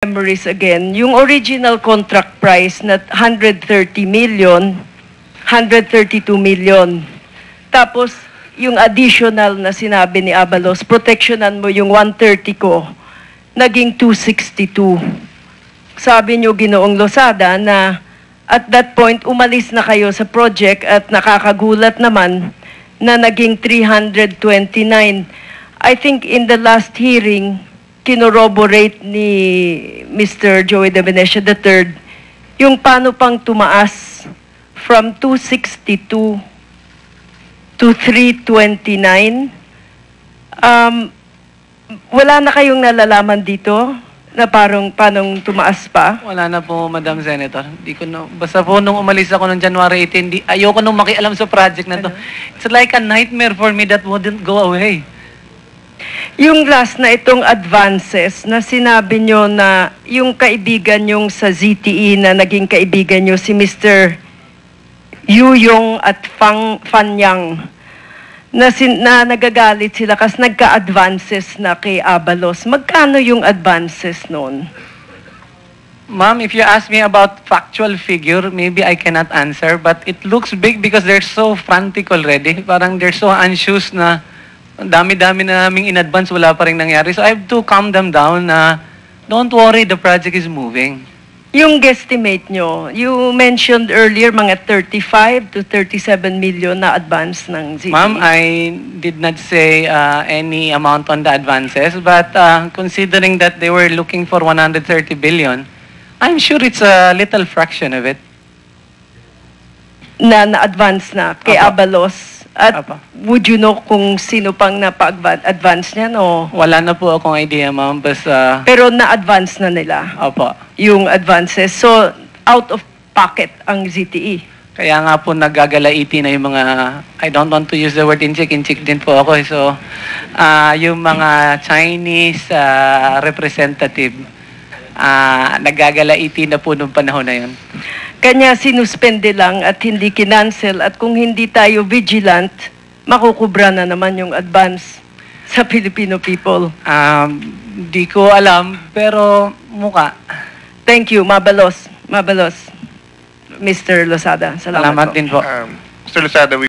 memories again, yung original contract price na 130 million, 132 million. Tapos, yung additional na sinabi ni Abalos, protectionan mo yung 130 ko, naging 262. Sabi niyo, Ginoong Losada, na at that point, umalis na kayo sa project at nakakagulat naman na naging 329. I think in the last hearing, kinoroborate ni Mr. Joey De Venecia III yung paano pang tumaas from 262 to 329. Um, wala na kayong nalalaman dito na parang panong tumaas pa? Wala na po, Madam Senator. Di ko na, basta po nung umalis ako ng January 18, di, ayoko nung makialam sa project na to. It's like a nightmare for me that wouldn't go away. Yung last na itong advances na sinabi nyo na yung kaibigan yung sa ZTE na naging kaibigan nyo si Mr. Yu Yong at Fang Fanyang na, sin, na nagagalit sila kasi nagka-advances na kay Abalos. Magkano yung advances noon? Ma'am, if you ask me about factual figure, maybe I cannot answer, but it looks big because they're so frantic already. Parang they're so anxious na dami-dami na naming in advance, wala pa rin nangyari. So I have to calm them down na don't worry, the project is moving. Yung guesstimate nyo, you mentioned earlier mga 35 to 37 million na advance ng ZTE. Ma'am, I did not say uh, any amount on the advances, but uh, considering that they were looking for 130 billion, I'm sure it's a little fraction of it. na na-advance na kay Apa. Abalos. At Apa. would you know kung sino pang napa-advance niyan o... Wala na po akong idea, ma'am, basta, Pero na-advance na nila opo. yung advances. So, out of pocket ang. ZTE. Kaya nga po nagagalaiti na yung mga, I don't want to use the word inchik, inchik din po ako. eh. So, ah, yung mga Chinese ah, representative, ah, nagagalaiti na po nung panahon na yun. Kanya sinuspende lang at hindi kinancel at kung hindi tayo vigilant, makukubra na naman yung advance sa Filipino people. Um, di ko alam, pero muka. Thank you, Mabalos. Mabalos. Mr. Losada. Salamat, Salamat po. din po. Um, Mr. Lozada, we